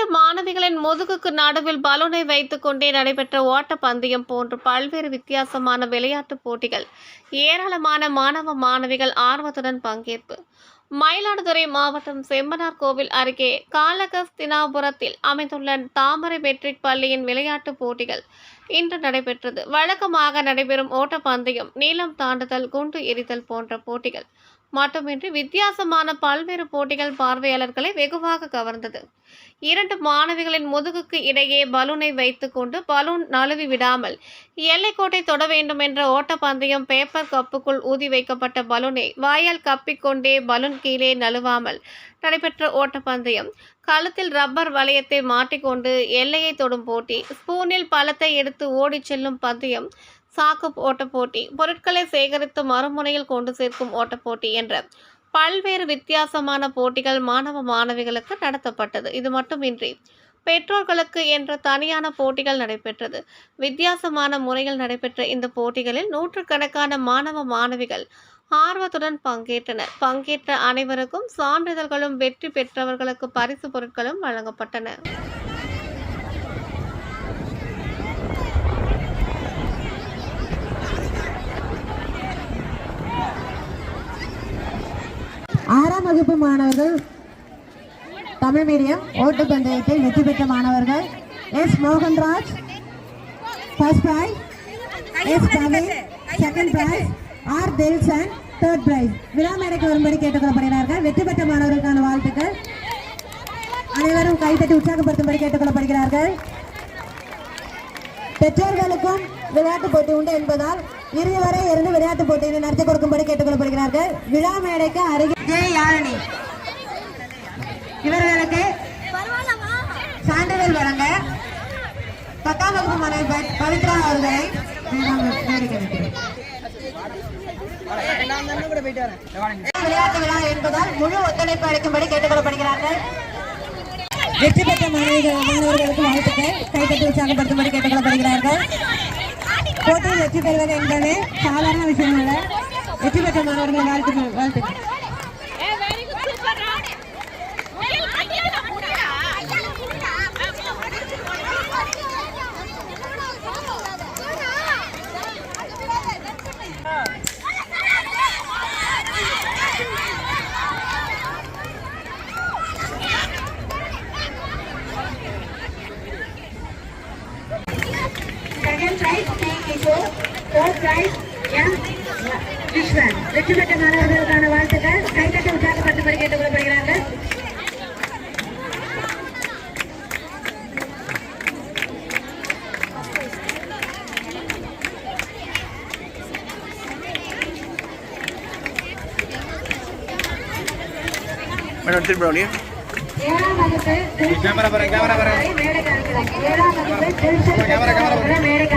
மாணவிகளின் முதுகுக்கு நடுவில் பலூனை வைத்துக் கொண்டே நடைபெற்ற ஓட்டப்பந்தயம் போன்ற பல்வேறு வித்தியாசமான விளையாட்டுப் போட்டிகள் ஏராளமான மாணவ மாணவிகள் ஆர்வத்துடன் பங்கேற்பு. மயிலாடுதுறை மாவட்டம் செம்பனார் கோவில் அருகே காலகஸ்தினாபுரத்தில் அமைந்துள்ள தாமரை மெட்ரிக் பள்ளியின் விளையாட்டுப் போட்டிகள் இன்று நடைபெற்றது. வழக்கமாக நடைபெறும் ஓட்டப்பந்தயம் நீளம் தாண்டுதல் குண்டு எறிதல் போன்ற போட்டிகள். மட்டுமின்றி வித்தியாசமான பல்வேறு போட்டிகள் பார்வையாளர்களை வெகுவாக கவர்ந்தது. இரண்டு மாணவிகளின் முதுகுக்கு இடையே பலூனை வைத்துக்கொண்டு பலூன் நழுவி விடாமல் எல்லைக்கோட்டை தொட வேண்டும் என்ற ஓட்டப்பந்தயம் பேப்பர் கப்புக்குள் ஊதி வைக்கப்பட்ட பலூனை வாயால் கப்பிக்கொண்டே பலூன் கீழே நழுவாமல் நடைபெற்ற ஓட்டப்பந்தயம். கழுத்தில் ரப்பர் வளையத்தை மாட்டிக்கொண்டு எல்லையை தொடும் போட்டி. ஸ்பூனில் பழத்தை எடுத்து ஓடிச் செல்லும் பந்தயம் சாக்கு ஓட்டப் போட்டி பொருட்களை சேகரித்து மறுமுனையில் கொண்டு சேர்க்கும் ஓட்டப் போட்டி என்ற பல்வேறு வித்தியாசமான போட்டிகள் மாணவ மாணவிகளுக்கு நடத்தப்பட்டது. இது மட்டுமின்றி பெற்றோர்களுக்கு என்ற தனியான போட்டிகள் நடைபெற்றது. வித்தியாசமான முறையில் நடைபெற்ற இந்த போட்டிகளில் நூற்றுக்கணக்கான மாணவ மாணவிகள் ஆர்வத்துடன் பங்கேற்றனர். பங்கேற்ற அனைவருக்கும் சான்றிதழ்களும் வெற்றி பெற்றவர்களுக்கு பரிசு பொருட்களும் வழங்கப்பட்டன. ஆறாம் வகுப்பு மாணவர்கள் தமிழ் மீடியம் ஓட்டுப்பந்தயத்தில் வெற்றி பெற்ற மாணவர்கள். S Mohanraj first prize S Kavin second prize R Thelson third prize விழா மேடைக்கு வரும்படி கேட்டுக்கொள்ளப்படுகிறார்கள். வெற்றி பெற்ற மாணவர்களுக்கான வாழ்த்துக்கள். அனைவரும் கைத்தட்டி உற்சாகப்படுத்தும்படி கேட்டுக்கொள்ளப்படுகிறார்கள். பெற்றோர்களுக்கும் விளையாட்டு போட்டி உண்டு என்பதால் இறுதி வரை இருந்து விளையாட்டு போட்டியினை நடத்தி கொடுக்கும்படி கேட்டுக்கொள்ளப்படுகிறார்கள். விழா மேடைக்கு அருகே ஜெய் யாழினி இவர்களுக்கு சான்றிதழ் வழங்க பத்தாம் வகுப்பு மாணவி பவித்ரா அவர்களை விளையாட்டு விழா என்பதால் முழு ஒத்துழைப்பு அளிக்கும்படி கேட்டுக்கொள்ளப்படுகிறார்கள். வெற்றி பெற்ற மாணவிகள் மாணவர்களுக்கு வாழ்த்துக்கள். கைத்தட்டி உற்சாகப்படுத்தும்படி கேட்டுக்கொள்ளப்படுகிறார்கள் போட்டியில் வெற்றி பெறுவது என்பது சாதாரண விஷயம் அல்ல வெற்றி பெற்ற மாணவர்களை வாழ்த்து வாழ்த்துக்கள். பிரைஸ் எம் விஸ்வன் வெற்றி பெற்ற மாணவர்களுக்கான வாழ்த்துக்கள். கைத்தட்டி உற்சாகப்படுத்தும்படி கேட்டுக்கொள்ளப்படுகிறார்கள். மேடம் திருப்பி அப்படியே ஏழாம் வகுப்பு கேமரா பாருங்க கேமரா பாருங்க. மேடைக்கு அழைக்கிறோம் ஏழாம் வகுப்பு திருச்செந்தூர் மேடைக்கு